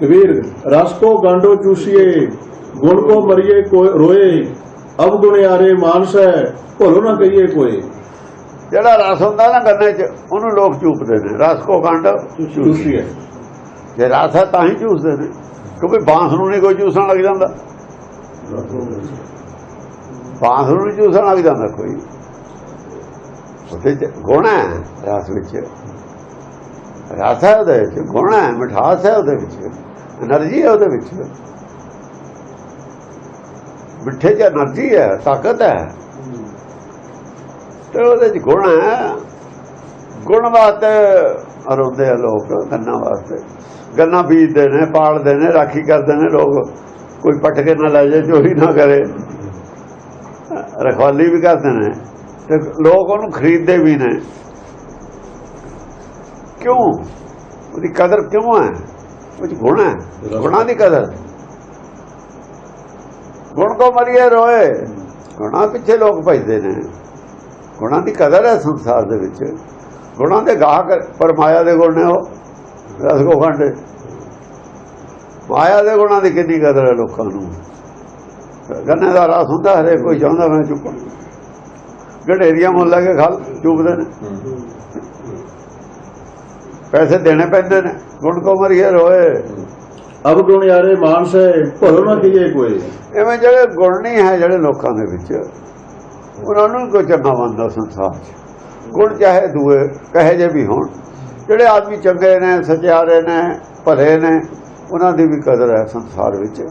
ਕਬੀਰ ਰਸ ਕੋ ਗਾਂਡੋ ਚੂਸੀਏ, ਗੁਣ ਕੋ ਮਰੀਏ ਕੋਇ ਰੋਏ, ਅਬ ਮਾਨਸ ਹੈ ਭਲੋ ਨਾ ਕਹੀਏ ਕੋਈ। ਜਿਹੜਾ ਰਸ ਹੁੰਦਾ ਨਾ ਗੰਨੇ 'ਚ, ਉਹਨੂੰ ਲੋਕ ਚੂਪਦੇ ਨੇ। ਰਸ ਕੋ ਕੰਡ ਚੂਸੀਏ। ਜੇ ਰਸ ਹੈ ਤਾਂ ਹੀ ਚੂਸਦੇ ਨੇ, ਕਿਉਂਕਿ ਬਾਂਸ ਨੂੰ ਨਹੀਂ ਕੋਈ ਚੂਸਣ ਲੱਗ ਜਾਂਦਾ। ਬਾਂਸ ਨੂੰ ਨਹੀਂ ਚੂਸਣ ਲੱਗ ਜਾਂਦਾ ਕੋਈ। ਉਹਦੇ 'ਚ ਗੁਣ ਹੈ ਰਸ ਵਿੱਚ। ਰਸ ਹੈ ਉਹਦੇ ਵਿੱਚ, ਗੁਣ ਹੈ, ਮਿਠਾਸ ਹੈ ਉਹਦੇ ਵਿੱਚ, એનર્ਜੀ ਹੈ ਉਹਦੇ ਵਿੱਚ। ਮਿੱਠੇ 'ਚ એનર્ਜੀ ਹੈ, ਤਾਕਤ ਹੈ। ਤੇ ਉਹਦੇ 'ਚ ਗੁਣ ਹੈ। ਗੁਣ ਵਾਸਤੇ ਰੋਂਦੇ ਆ ਲੋਕ, ਗੰਨਾ ਵਾਸਤੇ। ਗੰਨਾ ਬੀਜਦੇ ਨੇ, ਪਾਲਦੇ ਨੇ, ਰਾਖੀ ਕਰਦੇ ਨੇ, ਲੋਕ ਕੋਈ ਪਟ ਕੇ ਨਾ ਲੈ ਜਾਏ, ਚੋਰੀ ਨਾ ਕਰੇ। ਰਖਵਾਲੀ ਵੀ ਕਰਦੇ ਨੇ। ਤੇ ਲੋਕ ਉਹਨੂੰ ਖਰੀਦਦੇ ਵੀ ਨੇ। ਕਿਉਂ? ਉਹਦੀ ਕਦਰ ਕਿਉਂ ਹੈ? 'ਚ ਗੁਣ ਹੈ? ਗੁਣਾਂ ਦੀ ਕਦਰ। ਗੁਣ ਕੋ ਮਰੀਏ ਰੋਏ। ਗੁਣਾਂ ਪਿੱਛੇ ਲੋਕ ਭਜਦੇ ਨੇ। ਗੁਣਾਂ ਦੀ ਕਦਰ ਹੈ ਸੰਸਾਰ ਦੇ ਵਿੱਚ। ਗੁਣਾਂ ਦੇ ਗਾਹਕ ਪਰ ਮਾਇਆ ਦੇ ਗੁਣ ਨੇ ਉਹ। ਰਸ ਕੋ ਖੰਡੇ ਮਾਇਆ ਦੇ ਗੁਣਾਂ ਦੀ ਕਿੰਨੀ ਕਦਰ ਹੈ ਲੋਕਾਂ ਨੂੰ। ਗੰਨੇ ਦਾ ਰਸ ਹੁੰਦਾ ਹਰੇ ਕੋਈ ਚਾਹੁੰਦਾ ਮੈਂ ਚੁੱਕਾਂ ਗਡੇਰੀਆਂ ਮੁੱਲ ਲੈ ਕੇ ਖਲ ਚੁੱਪਦੇ ਨੇ। ਪੈਸੇ ਦੇਣੇ ਪੈਂਦੇ ਨੇ। ਗੁਣ ਕੋ ਮਰੀਏ ਰੋਏ। ਅਬ ਗੁਣਿਆਰੇ ਮਾਨਸ ਹੈ ਭਲੋ ਨਾ ਕਹੀਏ ਕੋਈ। ਐਵੇਂ ਜਿਹੜੇ ਗੁਣ ਨਹੀਂ ਹੈ ਜਿਹੜੇ ਲੋਕਾਂ ਦੇ ਵਿੱਚ ਉਹਨਾਂ ਨੂੰ ਕੋਈ ਚੰਗਾ ਮੰਨਦਾ ਸੰਸਾਰ 'ਚ। ਗੁਣ ਚਾਹੇ ਦੂਏ ਕਹੇ ਜੇ ਵੀ ਹੋਣ। ਜਿਹੜੇ ਆਦਮੀ ਚੰਗੇ ਨੇ ਸਚਿਆਰੇ ਨੇ ਭਲੇ ਨੇ ਉਹਨਾਂ ਦੀ ਵੀ ਕਦਰ ਹੈ ਸੰਸਾਰ ਵਿੱਚ।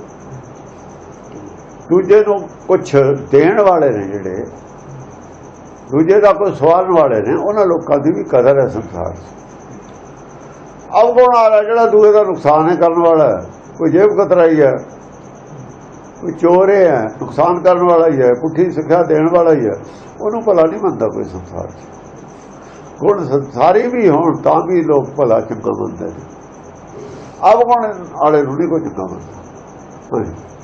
ਦੂਜੇ ਨੂੰ ਕੁਝ ਦੇਣ ਵਾਲੇ ਨੇ ਜਿਹੜੇ ਦੂਜੇ ਦਾ ਕੋਈ ਸਵਾਰਨ ਵਾਲੇ ਨੇ ਉਹਨਾਂ ਲੋਕਾਂ ਦੀ ਵੀ ਕਦਰ ਹੈ ਸੰਸਾਰ 'ਚ। ਅਵਗੁਣ ਵਾਲਾ ਜਿਹੜਾ ਦੂਏ ਦਾ ਨੁਕਸਾਨ ਹੈ ਕਰਨ ਵਾਲਾ, ਕੋਈ ਜੇਬ ਕਤਰਾਈ ਹੈ, ਕੋਈ ਚੋਰ ਹੈ, ਨੁਕਸਾਨ ਕਰਨ ਵਾਲਾ ਹੀ ਹੈ, ਪੁੱਠੀ ਸਿੱਖਿਆ ਦੇਣ ਵਾਲਾ ਹੀ ਹੈ, ਉਹਨੂੰ ਭਲਾ ਨਹੀਂ ਮੰਨਦਾ ਕੋਈ ਸੰਸਾਰ 'ਚ। ਗੁਣ ਸੰਸਾਰੀ ਵੀ ਹੋਣ, ਤਾਂ ਵੀ ਲੋਕ ਭਲਾ ਚੰਗਾ ਮੰਨਦੇ ਨੇ। ਅਵਗੁਣ ਵਾਲੇ ਨੂੰ ਨਹੀਂ ਕੋਈ ਚੰਗਾ ਮੰਨਦਾ।